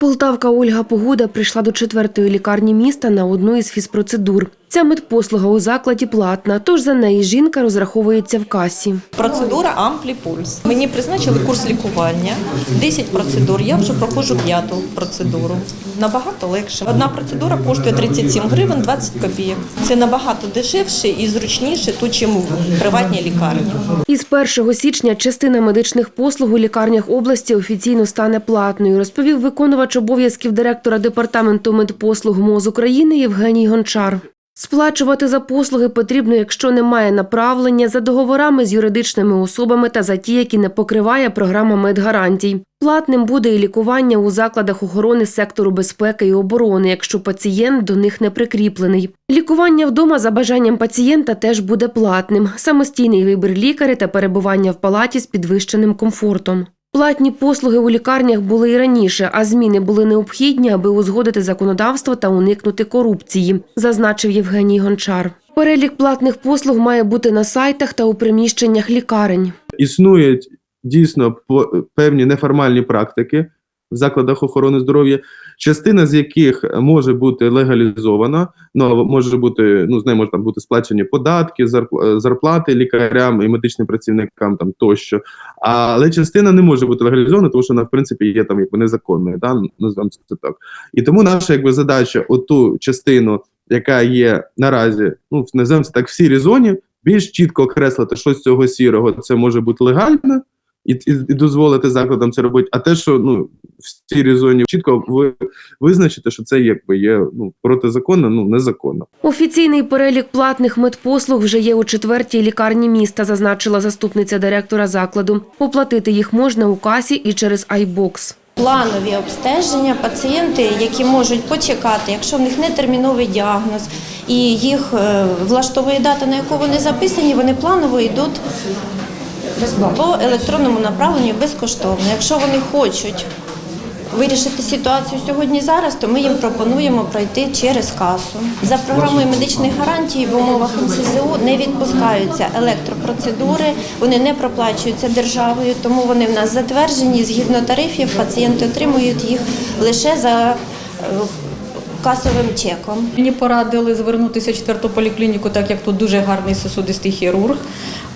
Полтавка Ольга Погода прийшла до четвертої лікарні міста на одну із фізпроцедур. Ця медпослуга у закладі платна, тож за неї жінка розраховується в касі. Процедура ампліпульс. Мені призначили курс лікування. 10 процедур. Я вже проходжу п'яту процедуру. Набагато легше. Одна процедура коштує 37 гривень 20 копійок. Це набагато дешевше і зручніше тут, чим в приватній лікарні. Із 1 січня частина медичних послуг у лікарнях області офіційно стане платною, розповів виконувач обов'язків директора департаменту медпослуг МОЗ України Євгеній Гончар. Сплачувати за послуги потрібно, якщо немає направлення за договорами з юридичними особами та за ті, які не покриває програма медгарантій. Платним буде і лікування у закладах охорони сектору безпеки і оборони, якщо пацієнт до них не прикріплений. Лікування вдома за бажанням пацієнта теж буде платним. Самостійний вибір лікаря та перебування в палаті з підвищеним комфортом. Платні послуги у лікарнях були і раніше, а зміни були необхідні, аби узгодити законодавство та уникнути корупції, зазначив Євгеній Гончар. Перелік платних послуг має бути на сайтах та у приміщеннях лікарень. існують дійсно певні неформальні практики в закладах охорони здоров'я, частина з яких може бути легалізована, ну може бути, ну з нею можна бути сплачені податки, зарп- зарплати лікарям і медичним працівникам там тощо. Але частина не може бути легалізована, тому що вона в принципі є там якби незаконною, да? називаємо це так. І тому наша якби задача оту частину, яка є наразі, ну називаємо це так в сірій зоні, більш чітко окреслити, що з цього сірого це може бути легально. І, і, і дозволити закладам це робити, а те, що ну в цій зоні чітко ви визначити, що це якби є ну протизаконно, ну незаконно. Офіційний перелік платних медпослуг вже є у четвертій лікарні міста, зазначила заступниця директора закладу. Оплатити їх можна у касі і через iBox. Планові обстеження, пацієнти, які можуть почекати, якщо в них не терміновий діагноз і їх е, влаштовує дата, на яку вони записані, вони планово йдуть по електронному направленню безкоштовно. Якщо вони хочуть вирішити ситуацію сьогодні зараз, то ми їм пропонуємо пройти через касу. За програмою медичних гарантій в умовах МСЗУ не відпускаються електропроцедури, вони не проплачуються державою, тому вони в нас затверджені згідно тарифів. Пацієнти отримують їх лише за е, касовим чеком. Мені порадили звернутися в четверту поліклініку, так як тут дуже гарний сосудистий хірург.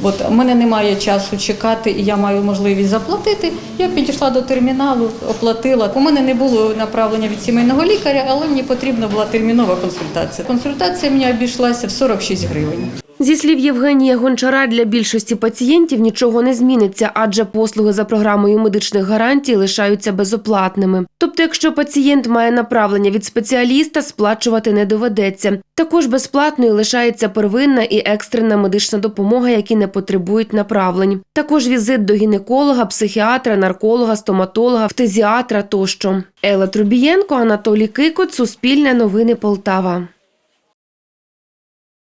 От у мене немає часу чекати, і я маю можливість заплатити. Я підійшла до терміналу, оплатила. У мене не було направлення від сімейного лікаря, але мені потрібна була термінова консультація. Консультація мені обійшлася в 46 гривень. Зі слів Євгенія Гончара, для більшості пацієнтів нічого не зміниться, адже послуги за програмою медичних гарантій лишаються безоплатними. Тобто, якщо пацієнт має направлення від спеціаліста, сплачувати не доведеться. Також безплатною лишається первинна і екстрена медична допомога, які не потребують направлень. Також візит до гінеколога, психіатра, нарколога, стоматолога, фтезіатра тощо. Елла Трубієнко, Анатолій Кикот, Суспільне новини Полтава.